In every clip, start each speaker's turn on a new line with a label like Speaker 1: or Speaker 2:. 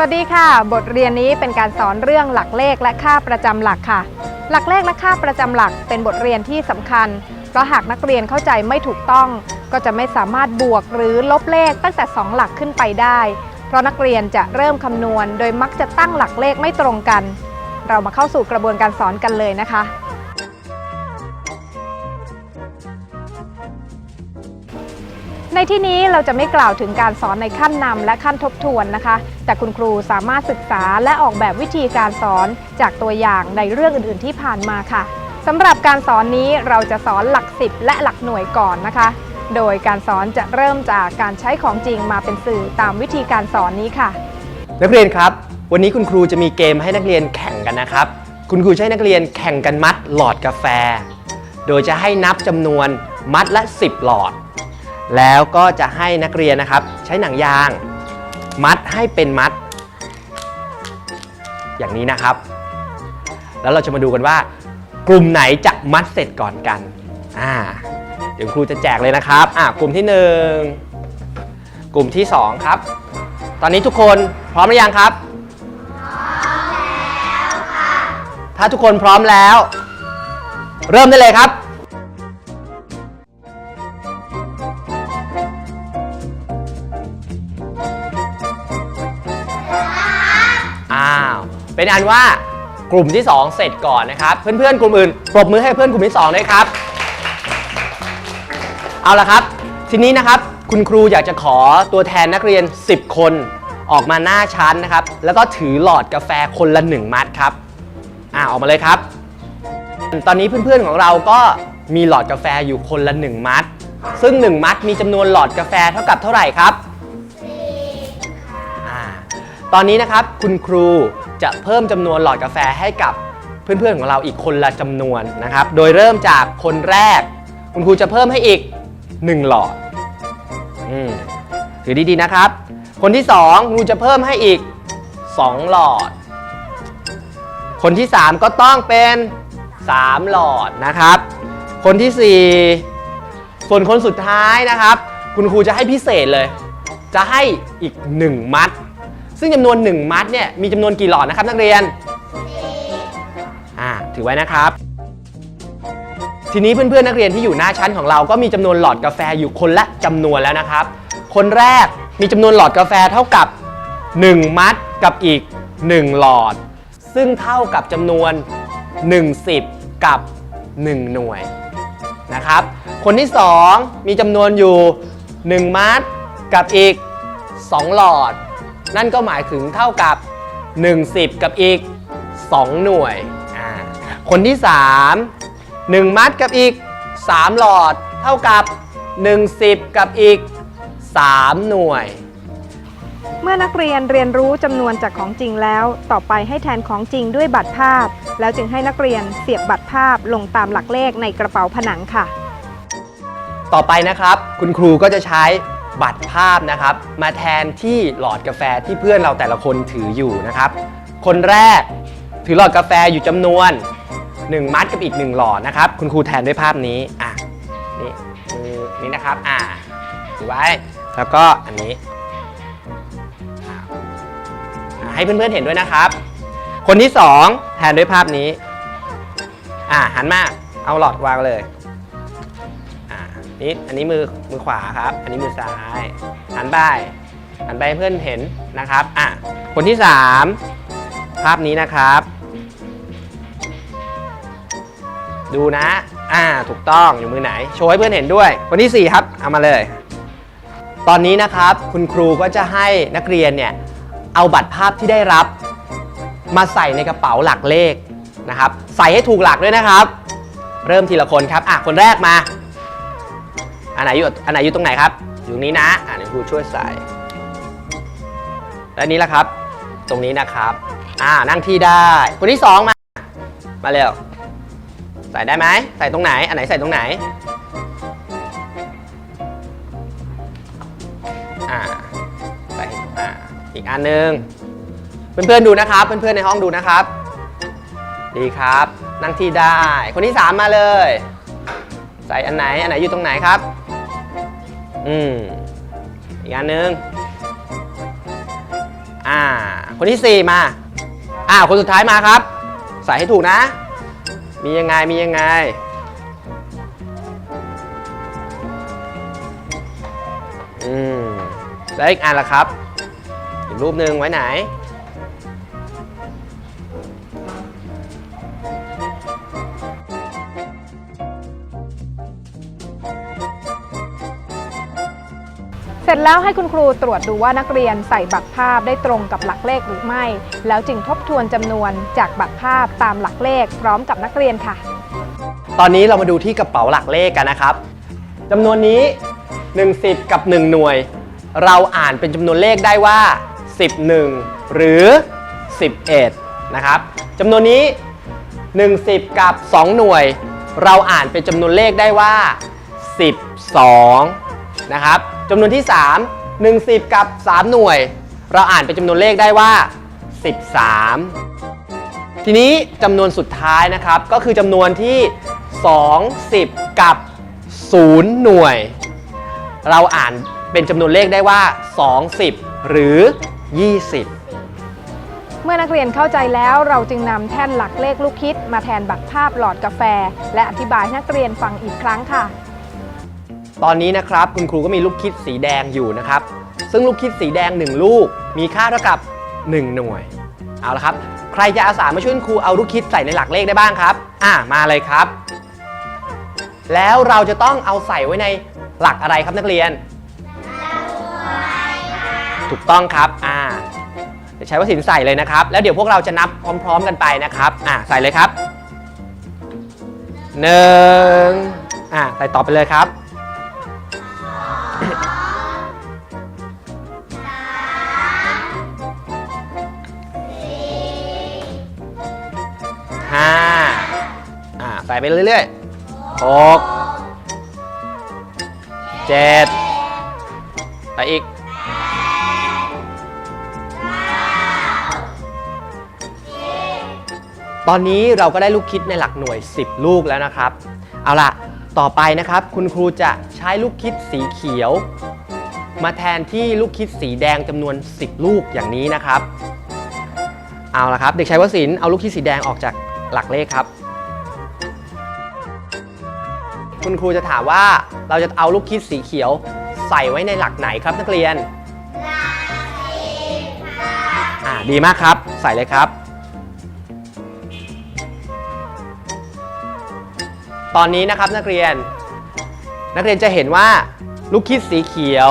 Speaker 1: วัสดีค่ะ บทเรียนนี้เป็นการสอนเรื่องหลักเลขและค่าประจำหลักค่ะ หลักเลขและค่าประจำหลักเป็นบทเรียนที่สำคัญ เพราะหากนักเรียนเข้าใจไม่ถูกต้อง ก็จะไม่สามารถบวกหรือลบเลขตั้งแต่ 2 หลักขึ้นไปได้ เพราะนักเรียนจะเริ่มคำนวณ โดยมักจะตั้งหลักเลขไม่ตรงกัน เรามาเข้าสู่กระบวนการสอนกันเลยนะคะ ในที่นี้เราจะไม่กล่าวถึงการสอนในขั้นนำและขั้นทบทวนนะคะ แต่คุณครูสามารถศึกษาและออกแบบวิธีการสอนจากตัวอย่างในเรื่องอื่น ๆ ที่ผ่านมาค่ะสำหรับการสอนนี้เราจะสอนหลักสิบและหลักหน่วยก่อนนะคะ โดยการสอนจะเริ่มจากการใช้ของจริงมาเป็นสื่อตามวิธีการสอนนี้ค่ะ
Speaker 2: นักเรียนครับ วันนี้คุณครูจะมีเกมให้นักเรียนแข่งกันนะครับ คุณครูจะให้นักเรียนแข่งกันมัดหลอดกาแฟ โดยจะให้นับจำนวนมัดละ 10 หลอด แล้วก็จะให้นักเรียนนะครับ ใช้หนังยาง มัดให้เป็นมัด อย่างนี้นะครับ แล้วเราจะมาดูกันว่า กลุ่มไหนจะมัดเสร็จก่อนกันอ่าเดี๋ยวครูจะแจกเลยนะครับอ่ากลุ่มที่หนึ่งกลุ่มที่สองครับ ตอนนี้ทุกคนพร้อมหรือยังครับพร้อมแล้วค่ะถ้าทุกคนพร้อมแล้ว เริ่มได้เลยครับันว่ากลุ่มที่ 2 เสร็จก่อนนะครับ เพื่อนๆกลุ่มอื่นปรบมือให้เพื่อนกลุ่มที่2ด้วยครับ เอาละครับ ทีนี้นะครับคุณครูอยากจะขอตัวแทนนักเรียน 10 คนออกมาหน้าชั้นนะครับ แล้วก็ถือหลอดกาแฟคนละ 1 มัดครับอ่าออกมาเลยครับ ตอนนี้เพื่อนๆของเราก็มีหลอดกาแฟอยู่คนละ 1 มัด ซึ่ง 1 มัดมีจำนวนหลอดกาแฟเท่ากับเท่าไหร่ครับอ่าตอนนี้นะครับคุณครู จะเพิ่มจำนวนหลอดกาแฟให้กับเพื่อนๆของเราอีกคนละจำนวนนะครับ โดยเริ่มจากคนแรก คุณครูจะเพิ่มให้อีก 1 หลอดอถือดีๆนะครับ คนที่2ครูจะเพิ่มให้อีก 2 หลอด คนที่ 3 ก็ต้องเป็น 3 หลอดนะครับ คนที่ 4 ส่วนคนสุดท้ายนะครับ คุณครูจะให้พิเศษเลย จะให้อีก 1 มัด ซึ่งจำนวน 1 มัดเนี่ยมีจำนวนกี่หลอดนะครับนักเรียนอ่าถือไว้นะครับ ทีนี้เพื่อนๆนักเรียนที่อยู่หน้าชั้นของเราก็มีจำนวนหลอดกาแฟอยู่คนละจำนวนแล้วนะครับ คนแรกมีจำนวนหลอดกาแฟเท่ากับ 1 มัดกับอีก 1 หลอด ซึ่งเท่ากับจำนวน 10 กับ 1 หน่วยนะครับ คนที่ 2 มีจำนวนอยู่ 1 มัดกับอีก 2 หลอด นั่นก็หมายถึงเท่ากับ1 10กับอีก 2 หน่วยอ่าคนที่ 3 1 มัดกับอีก 3 หลอด เท่ากับ1 10 กับอีก 3 หน่วย
Speaker 1: เมื่อนักเรียนเรียนรู้จำนวนจากของจริงแล้ว ต่อไปให้แทนของจริงด้วยบัตรภาพ แล้วจึงให้นักเรียนเสียบบัตรภาพลงตามหลักเลขในกระเป๋าผนังค่ะ
Speaker 2: ต่อไปนะครับ คุณครูก็จะใช้ บัตรภาพนะครับ มาแทนที่หลอดกาแฟที่เพื่อนเราแต่ละคนถืออยู่นะครับ คนแรกถือหลอดกาแฟอยู่จำนวน 1 มัดกับอีก 1 หลอดนะครับ คุณครูแทนด้วยภาพนี้อะนี่มือนี้นะครับอะถือไว้แล้วก็อันนี้ให้เพื่อนๆเห็นด้วยนะครับ คนที่ 2 แทนด้วยภาพนี้ อะหันมาเอาหลอดวางเลย นี่อันนี้มือมือขวาครับ อันนี้มือซ้ายหันไปหันไปให้เพื่อนเห็นนะครับอะคนที่ 3 ภาพนี้นะครับ ดูนะ อ่าถูกต้องอยู่มือไหน โชว์ให้เพื่อนเห็นด้วย คนที่ 4 ครับ เอามาเลย ตอนนี้นะครับ คุณครูก็จะให้นักเรียนเนี่ยเอาบัตรภาพที่ได้รับ มาใส่ในกระเป๋าหลักเลขนะครับ ใส่ให้ถูกหลักด้วยนะครับ เริ่มทีละคนครับอะคนแรกมา อันไหนอยู่อันไหนอยู่ตรงไหนครับ อยู่นี้นะอ่าเดี๋ยวครูช่วยใส่ และนี้ละครับ ตรงนี้นะครับอ่านั่งที่ได้คนที่สองมา มาเร็ว ใส่ได้ไหมใส่ตรงไหน อันไหนใส่ตรงไหนอ่าใส่อ่าอีกอันหนึ่งเพื่อนๆดูนะครับ เพื่อนๆในห้องดูนะครับ ดีครับ นั่งที่ได้ คนที่สามมาเลย ใส่อันไหน อันไหนอยู่ตรงไหนครับ อืมอีกอันหนึ่งอ่า คนที่สี่มา อ่า คนสุดท้ายมาครับ ใส่ให้ถูกนะ มียังไง มียังไง อืมแล้วอีกอันละครับ อีกรูปหนึ่งไว้ไหน
Speaker 1: ร็จแล้วให้คุณครูตรวจดูว่านักเรียนใส่บัตรภาพได้ตรงกับหลักเลขหรือไม่ แล้วจึงทบทวนจำนวนจากบัตรภาพตามหลักเลขพร้อมกับนักเรียนค่ะ
Speaker 2: ตอนนี้เรามาดูที่กระเป๋าหลักเลขกันนะครับจำนวนนี้1 10กับ 1 หน่วย เราอ่านเป็นจำนวนเลขได้ว่า 11 หรือ 11 นะครับจำนวนนี้1 10กับ 2 หน่วย เราอ่านเป็นจำนวนเลขได้ว่า 12 นะครับ จำนวนที่ 3 1 10 กับ 3 หน่วย เราอ่านเป็นจำนวนเลขได้ว่า 13 ทีนี้จำนวนสุดท้ายนะครับ ก็คือจำนวนที่20กับ 0 หน่วย เราอ่านเป็นจำนวนเลขได้ว่า 20 หรือ 20
Speaker 1: เมื่อนักเรียนเข้าใจแล้วเราจึงนำแท่นหลักเลขลูกคิด มาแทนบัตรภาพหลอดกาแฟ และอธิบายนักเรียนฟังอีกครั้งค่ะ
Speaker 2: ตอนนี้นะครับคุณครูก็มีลูกคิดสีแดงอยู่นะครับ ซึ่งลูกคิดสีแดง 1 ลูก มีค่าเท่ากับ 1 หน่วย เอาละครับ ใครจะอาสามาช่วยคุณครูเอาลูกคิดใส่ในหลักเลขได้บ้างครับ อ่ามาเลยครับ แล้วเราจะต้องเอาใส่ไว้ในหลักอะไรครับนักเรียน ถูกต้องครับ อ่าเดี๋ยวใช้วสินใส่เลยนะครับ แล้วเดี๋ยวพวกเราจะนับพร้อม ๆ กันไปนะครับ อ่าใส่เลยครับหนึ่งอ่าใส่ต่อไปเลยครับ ส่ไปเรื่อยๆหกเจ็ดใส่อีกตอนนี้เราก็ได้ลูกคิดในหลักหน่วย 10 ลูกแล้วนะครับ เอาล่ะ ต่อไปนะครับ คุณครูจะใช้ลูกคิดสีเขียว มาแทนที่ลูกคิดสีแดงจำนวน 10 ลูกอย่างนี้นะครับ เอาละครับ เด็กชายวศิลป์เอาลูกคิดสีแดงออกจากหลักเลขครับ คุณครูจะถามว่าเราจะเอาลูกคิดสีเขียวใส่ไว้ในหลักไหนครับนักเรียนอ่าดีมากครับ ใส่เลยครับ ตอนนี้นะครับนักเรียน นักเรียนจะเห็นว่าลูกคิดสีเขียว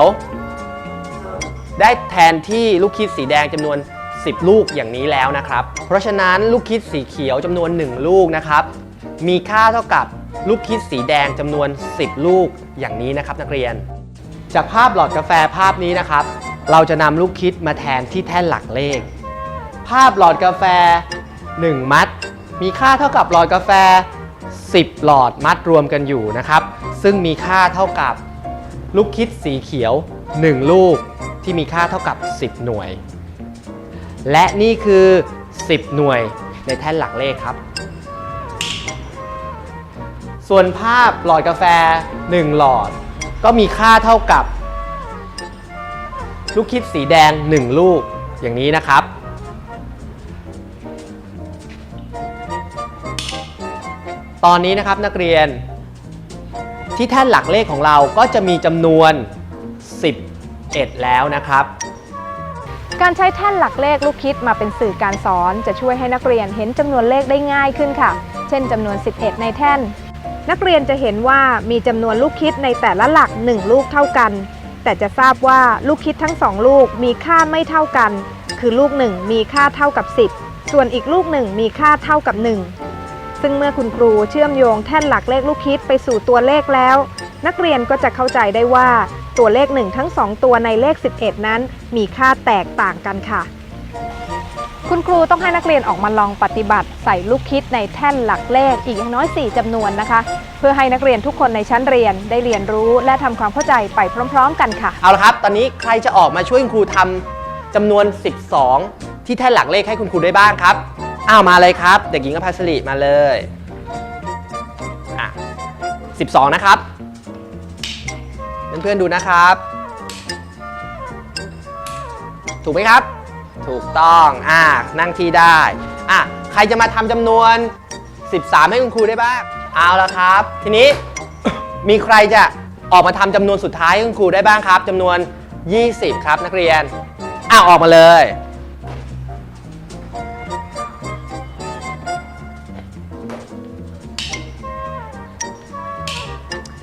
Speaker 2: ได้แทนที่ลูกคิดสีแดงจำนวน 10 ลูกอย่างนี้แล้วนะครับ เพราะฉะนั้นลูกคิดสีเขียวจำนวน 1 ลูกนะครับ มีค่าเท่ากับ ลูกคิดสีแดงจำนวน 10 ลูกอย่างนี้นะครับนักเรียน จากภาพหลอดกาแฟภาพนี้นะครับ เราจะนำลูกคิดมาแทนที่แท่นหลักเลข ภาพหลอดกาแฟ 1 มัด มีค่าเท่ากับหลอดกาแฟ 10 หลอดมัดรวมกันอยู่นะครับ ซึ่งมีค่าเท่ากับลูกคิดสีเขียว 1 ลูกที่มีค่าเท่ากับ 10 หน่วย และนี่คือ 10 หน่วยในแท่นหลักเลขครับ ส่วนภาพหลอดกาแฟ 1 หลอด ก็มีค่าเท่ากับ ลูกคิดสีแดง 1 ลูกอย่างนี้นะครับ ตอนนี้นะครับนักเรียน ที่แท่นหลักเลขของเราก็จะมีจำนวน 11 แล้วนะครับ
Speaker 1: การใช้แท่นหลักเลขลูกคิดมาเป็นสื่อการสอน จะช่วยให้นักเรียนเห็นจำนวนเลขได้ง่ายขึ้นค่ะ เช่นจำนวน 11 ในแท่น นักเรียนจะเห็นว่ามีจำนวนลูกคิดในแต่ละหลัก 1 ลูกเท่ากัน แต่จะทราบว่าลูกคิดทั้ง 2 ลูกมีค่าไม่เท่ากัน คือลูก 1 มีค่าเท่ากับ 10 ส่วนอีกลูก1มีค่าเท่ากับ 1 ซึ่งเมื่อคุณครูเชื่อมโยงแท่นหลักเลขลูกคิดไปสู่ตัวเลขแล้ว นักเรียนก็จะเข้าใจได้ว่าตัวเลข 1 ทั้ง 2 ตัวในเลข 11 นั้น มีค่าแตกต่างกันค่ะ คุณครูต้องให้นักเรียนออกมาลองปฏิบัติ ใส่ลูกคิดในแท่นหลักเลขอีกอย่างน้อย 4จำนวนนะคะ เพื่อให้นักเรียนทุกคนในชั้นเรียนได้เรียนรู้และทำความเข้าใจไปพร้อม ๆ กันค่ะ
Speaker 2: เอาละครับ ตอนนี้ใครจะออกมาช่วยคุณครูทำจำนวน 12 ที่แท่นหลักเลขให้คุณครูได้บ้างครับอ้าวมาเลยครับ เด็กหญิงอภัสริมาเลยอะ12 นะครับเพื่อนๆดูนะครับ ถูกไหมครับ ถูกต้องอ่านั่งที่ได้อะใครจะมาทำจำนวน 13 ให้คุณครูได้บ้างเอาละครับ ทีนี้ มีใครจะออกมาทำจำนวนสุดท้ายให้คุณครูได้บ้างครับจำนวน 20 ครับนักเรียนอ้าวออกมาเลย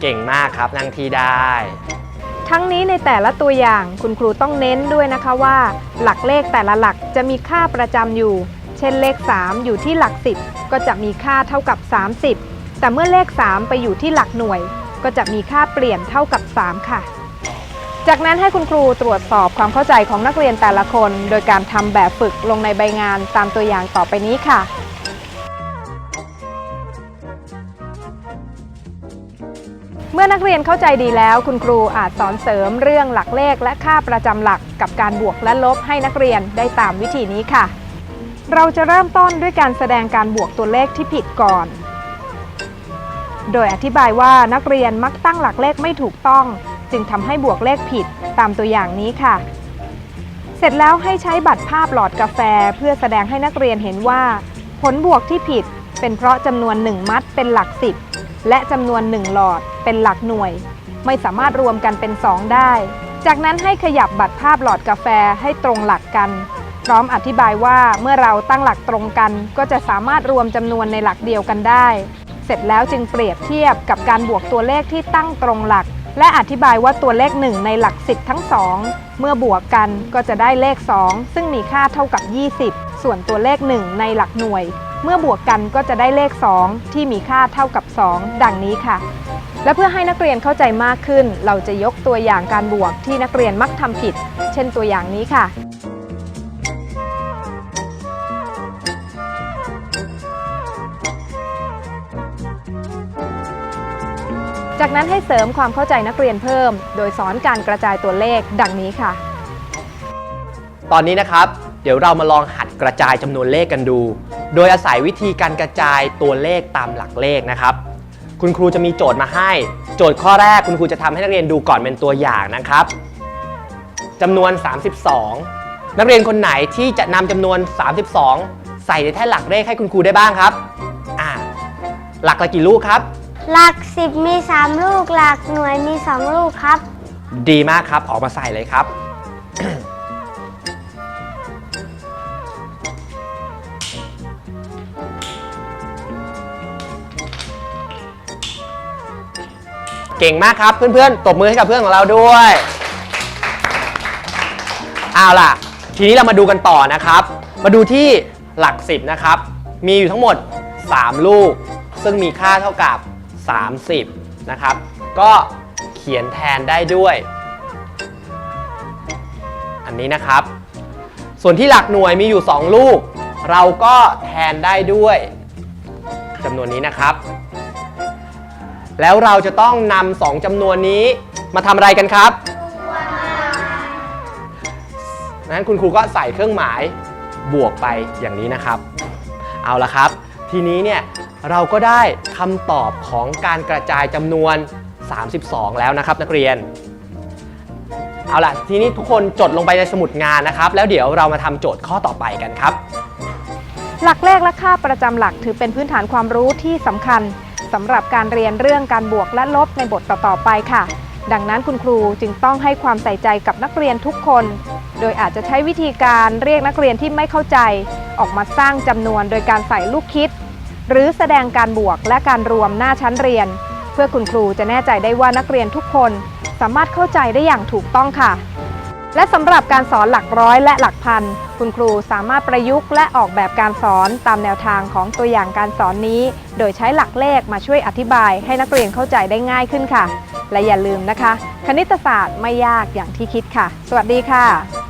Speaker 2: เก่งมากครับนั่งที่ได้
Speaker 1: ทั้งนี้ในแต่ละตัวอย่างคุณครูต้องเน้นด้วยนะคะว่า หลักเลขแต่ละหลักจะมีค่าประจำอยู่ เช่นเลข 3 อยู่ที่หลัก 10 ก็จะมีค่าเท่ากับ 30 แต่เมื่อเลข 3 ไปอยู่ที่หลักหน่วย ก็จะมีค่าเปลี่ยนเท่ากับ 3 ค่ะ จากนั้นให้คุณครูตรวจสอบความเข้าใจของนักเรียนแต่ละคน โดยการทำแบบฝึกลงในใบงานตามตัวอย่างต่อไปนี้ค่ะ นักเรียนเข้าใจดีแล้ว คุณครูอาจสอนเสริมเรื่องหลักเลขและค่าประจำหลักกับการบวกและลบให้นักเรียนได้ตามวิธีนี้ค่ะ เราจะเริ่มต้นด้วยการแสดงการบวกตัวเลขที่ผิดก่อน โดยอธิบายว่านักเรียนมักตั้งหลักเลขไม่ถูกต้อง จึงทำให้บวกเลขผิดตามตัวอย่างนี้ค่ะ เสร็จแล้วให้ใช้บัตรภาพหลอดกาแฟ เพื่อแสดงให้นักเรียนเห็นว่า ผลบวกที่ผิด เป็นเพราะจำนวน 1 มัดเป็นหลัก 10 และจำนวน 1 หลอดเป็นหลักหน่วย ไม่สามารถรวมกันเป็น 2 ได้ จากนั้นให้ขยับบัตรภาพหลอดกาแฟให้ตรงหลักกัน พร้อมอธิบายว่าเมื่อเราตั้งหลักตรงกัน ก็จะสามารถรวมจำนวนในหลักเดียวกันได้ เสร็จแล้วจึงเปรียบเทียบกับการบวกตัวเลขที่ตั้งตรงหลัก และอธิบายว่าตัวเลข 1 ในหลัก 10 ทั้ง 2เมื่อบวกกันก็จะได้เลข 2 ซึ่งมีค่าเท่ากับ 20 ส่วนตัวเลข 1 ในหลักหน่วย เมื่อบวกกันก็จะได้เลข 2 ที่มีค่าเท่ากับ 2 ดังนี้ค่ะ และเพื่อให้นักเรียนเข้าใจมากขึ้น เราจะยกตัวอย่างการบวกที่นักเรียนมักทำผิด เช่นตัวอย่างนี้ค่ะจากนั้นให้เสริมความเข้าใจนักเรียนเพิ่ม โดยสอนการกระจายตัวเลขดังนี้ค่ะ
Speaker 2: ตอนนี้นะครับ เดี๋ยวเรามาลองหัดกระจายจำนวนเลขกันดู โดยอาศัยวิธีการกระจายตัวเลขตามหลักเลขนะครับ คุณครูจะมีโจทย์มาให้ โจทย์ข้อแรกคุณครูจะทำให้นักเรียนดูก่อนเป็นตัวอย่างนะครับจำนวน 32 นักเรียนคนไหนที่จะนำจำนวน 32 ใส่ในแท่นหลักเลขให้คุณครูได้บ้างครับอ่าหลักละกี่ลูกครับ
Speaker 3: หลักสิบมี 3 ลูก หลักหน่วยมี 2 ลูกครับ
Speaker 2: ดีมากครับออกมาใส่เลยครับ เก่งมากครับเพื่อนๆตบมือให้กับเพื่อนของเราด้วยเอาล่ะ ทีนี้เรามาดูกันต่อนะครับ มาดูที่หลัก10นะครับ มีอยู่ทั้งหมด 3 ลูก ซึ่งมีค่าเท่ากับ 30 นะครับ ก็เขียนแทนได้ด้วย อันนี้นะครับ ส่วนที่หลักหน่วยมีอยู่ 2 ลูก เราก็แทนได้ด้วยจำนวนนี้นะครับ แล้วเราจะต้องนำสองจำนวนนี้มาทำอะไรกันครับนั้นคุณครูก็ใส่เครื่องหมายบวกไปอย่างนี้นะครับ เอาละครับ ทีนี้เนี่ยเราก็ได้คำตอบของการกระจายจำนวน 32 แล้วนะครับ นักเรียน เอาล่ะ ทีนี้ทุกคนจดลงไปในสมุดงานนะครับ แล้วเดี๋ยวเรามาทำโจทย์ข้อต่อไปกันครับ
Speaker 1: หลักเลขและค่าประจำหลักถือเป็นพื้นฐานความรู้ที่สำคัญ สำหรับการเรียนเรื่องการบวกและลบในบทต่อๆไปค่ะ ดังนั้นคุณครูจึงต้องให้ความใส่ใจกับนักเรียนทุกคน โดยอาจจะใช้วิธีการเรียกนักเรียนที่ไม่เข้าใจ ออกมาสร้างจำนวนโดยการใส่ลูกคิด หรือแสดงการบวกและการรวมหน้าชั้นเรียน เพื่อคุณครูจะแน่ใจได้ว่านักเรียนทุกคน สามารถเข้าใจได้อย่างถูกต้องค่ะ และสำหรับการสอนหลักร้อยและหลักพัน คุณครูสามารถประยุกต์และออกแบบการสอนตามแนวทางของตัวอย่างการสอนนี้ โดยใช้หลักเลขมาช่วยอธิบายให้นักเรียนเข้าใจได้ง่ายขึ้นค่ะ และอย่าลืมนะคะ คณิตศาสตร์ไม่ยากอย่างที่คิดค่ะ สวัสดีค่ะ